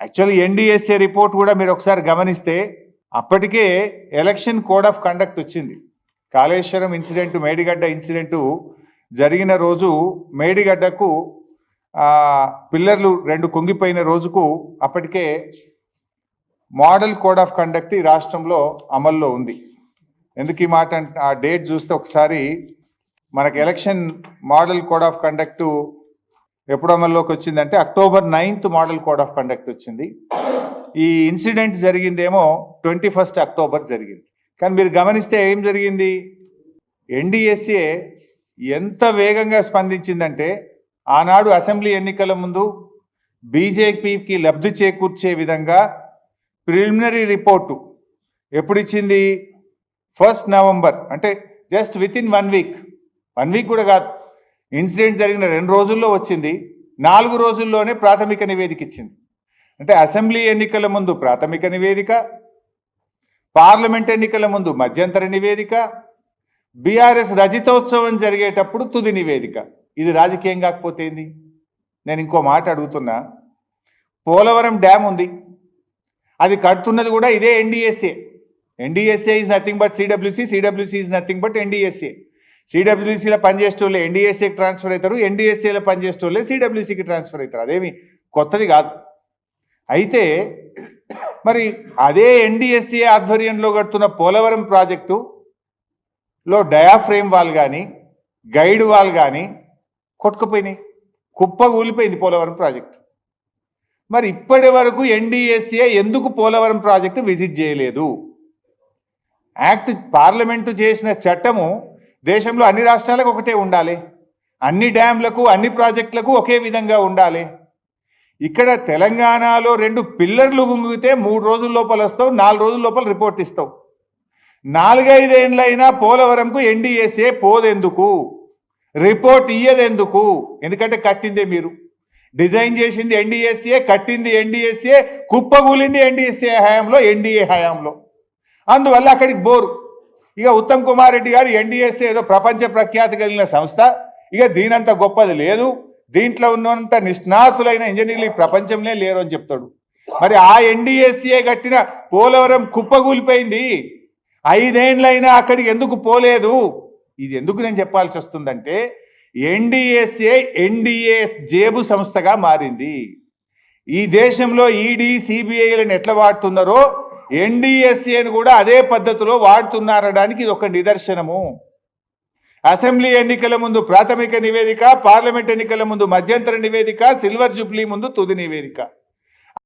Actually NDSA report కూడా మీరు ఒకసారి గమనిస్తే అప్పటికే ఎలక్షన్ కోడ్ ఆఫ్ కండక్ట్ వచ్చింది. కాళేశ్వరం ఇన్సిడెంట్ మేడిగడ్డ ఇన్సిడెంటు జరిగిన రోజు మేడిగడ్డకు పిల్లర్లు రెండు కుంగిపోయిన రోజుకు అప్పటికే మోడల్ కోడ్ ఆఫ్ కండక్ట్ ఈ రాష్ట్రంలో అమల్లో ఉంది. ఎందుకు ఈ మాట అంటే ఆ డేట్ చూస్తే ఒకసారి మనకి election model code of conduct ఎప్పుడు అమల్లోకి వచ్చిందంటే October ninth model code of conduct వచ్చింది. ఈ ఇన్సిడెంట్ జరిగిందేమో ట్వంటీ ఫస్ట్ అక్టోబర్ జరిగింది. కానీ మీరు గమనిస్తే ఏం జరిగింది? ఎన్డిఎస్ఏ ఎంత వేగంగా స్పందించిందంటే ఆనాడు అసెంబ్లీ ఎన్నికల ముందు బీజేపీకి లబ్ధి చేకూర్చే విధంగా ప్రిలిమినరీ రిపోర్టు ఎప్పుడు ఇచ్చింది ఫస్ట్ నవంబర్ అంటే just within one week. One week కూడా కాదు. ఇన్సిడెంట్ జరిగిన రెండు రోజుల్లో వచ్చింది నాలుగు రోజుల్లోనే ప్రాథమిక నివేదిక ఇచ్చింది. అంటే అసెంబ్లీ ఎన్నికల ముందు ప్రాథమిక నివేదిక పార్లమెంట్ ఎన్నికల ముందు మధ్యంతర నివేదిక బీఆర్ఎస్ రజితోత్సవం జరిగేటప్పుడు తుది నివేదిక. ఇది రాజకీయం కాకపోతే ఏంది? నేను ఇంకో మాట అడుగుతున్నా. పోలవరం డ్యామ్ ఉంది. అది కడుతున్నది కూడా ఇదే NDSA NDSA is nothing but CWC CWC is nothing but NDSA సిడబ్ల్యూసీలో పనిచేసేటోళ్ళే ఎన్డిఎస్ఏకి ట్రాన్స్ఫర్ అవుతారు ఎన్డిఎస్ఏలో పనిచేసేటోళ్ళే సిడబ్ల్యూసీకి ట్రాన్స్ఫర్ అవుతారు. అదేమి కొత్తది కాదు. అయితే మరి అదే ఎన్డిఎస్ఏ ఆధ్వర్యంలో కడుతున్న పోలవరం ప్రాజెక్టు లో డయాఫ్రేమ్ వాల్ కానీ గైడ్ వాల్ కానీ కొట్టుకుపోయినాయి. కుప్ప కూలిపోయింది పోలవరం ప్రాజెక్టు. మరి ఇప్పటి వరకు ఎన్డిఎస్ఏ ఎందుకు పోలవరం ప్రాజెక్టు విజిట్ చేయలేదు? యాక్ట్ పార్లమెంటు చేసిన చట్టము దేశంలో అన్ని రాష్ట్రాలకు ఒకటే ఉండాలి. అన్ని డ్యాంలకు అన్ని ప్రాజెక్టులకు ఒకే విధంగా ఉండాలి. ఇక్కడ తెలంగాణలో రెండు పిల్లర్లు గుంగితే మూడు రోజుల లోపల వస్తావు నాలుగు రోజుల లోపల రిపోర్ట్ ఇస్తావు. నాలుగైదేళ్ళైనా పోలవరంకు ఎన్డీఎస్ఏ పోదెందుకు? రిపోర్ట్ ఇయ్యదెందుకు? ఎందుకంటే కట్టిందే మీరు. డిజైన్ చేసింది ఎన్డీఎస్ఏ కట్టింది ఎన్డీఎస్ఏ కుప్పగూలింది ఎన్డీఎస్ఏ హయాంలో ఎన్డీఏ హయాంలో. అందువల్ల అక్కడికి బోరు. ఇక ఉత్తమ్ కుమార్ రెడ్డి గారు ఎన్డీఎస్ఏ ఏదో ప్రపంచ ప్రఖ్యాతి కలిగిన సంస్థ. ఇక దీనంత గొప్పది లేదు. దీంట్లో ఉన్నంత నిష్ణాతులైన ఇంజనీర్లు ఈ ప్రపంచంలో లేరు అని చెప్తాడు. మరి ఆ ఎన్డీఎస్ఏ కట్టిన పోలవరం కుప్పగూలిపోయింది ఐదేండ్లైనా అక్కడికి ఎందుకు పోలేదు? ఇది ఎందుకు నేను చెప్పాల్సి వస్తుందంటే ఎన్డీఎస్ఏ ఎన్డీఏ జేబు సంస్థగా మారింది. ఈ దేశంలో ఈడీ సిబిఐలను ఎట్లా వాడుతున్నారో ఎన్డీఎస్ఏను కూడా అదే పద్ధతిలో వాడుతున్నారడానికి ఇది ఒక నిదర్శనము. అసెంబ్లీ ఎన్నికల ముందు ప్రాథమిక నివేదిక పార్లమెంట్ ఎన్నికల ముందు మధ్యంతర నివేదిక సిల్వర్ జూబ్లీ ముందు తుది నివేదిక.